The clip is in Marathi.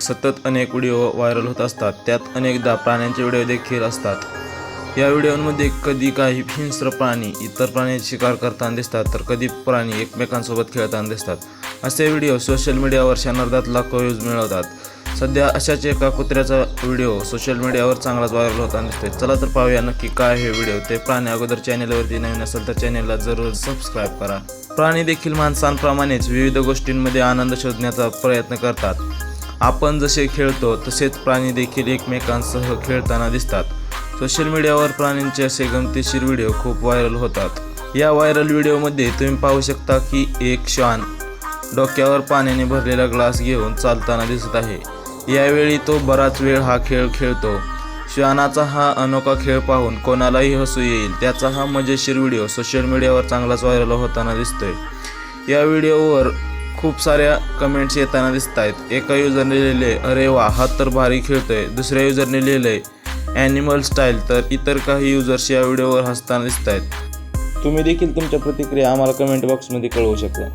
सतत अनेक व्हिडिओ व्हायरल होत असतात. त्यात अनेकदा प्राण्यांचे व्हिडिओ देखील असतात. या व्हिडिओमध्ये कधी काही हिंस्र प्राणी इतर प्राण्यांची शिकार करताना दिसतात तर कधी प्राणी एकमेकांसोबत खेळताना दिसतात. असे व्हिडिओ सोशल मीडियावर क्षणार्धात लाखो व्ह्यूज मिळवतात. सध्या अशाच एका कुत्र्याचा व्हिडिओ सोशल मीडियावर चांगलाच व्हायरल होताना दिसतोय. चला तर पाहूया नक्की काय हे व्हिडिओ. ते प्राणी अगोदर चॅनेलवरती नवीन असेल तर चॅनेलला जरूर सबस्क्राईब करा. प्राणी देखील माणसांप्रमाणेच विविध गोष्टींमध्ये आनंद शोधण्याचा प्रयत्न करतात. आपण जसे खेळतो तसेच प्राणी देखील एकमेकांसह खेळताना दिसतात. सोशल मीडियावर प्राण्यांचे असे गमतीशीर व्हिडिओ खूप व्हायरल होतात. या व्हायरल व्हिडिओमध्ये तुम्ही पाहू शकता की एक श्वान डोक्यावर पाण्याने भरलेला ग्लास घेऊन चालताना दिसत आहे. यावेळी तो बराच वेळ हा खेळ खेळतो. श्वानाचा हा अनोखा खेळ पाहून कोणालाही हसू येईल त्याचा हा मजेशीर व्हिडिओ सोशल मीडियावर चांगलाच व्हायरल होताना दिसतोय. या व्हिडिओवर खूप साऱ्या कमेंट्स येताना दिसत आहेत एका युजरने लिहिले अरे वा हा तर भारी खेळतोय. दुसऱ्या युजरने लिहिलंय ॲनिमल स्टाईल तर इतर काही युजर्स या व्हिडिओवर हसताना दिसत आहेत तुम्ही देखील तुमच्या प्रतिक्रिया आम्हाला कमेंट बॉक्समध्ये कळवू शकता.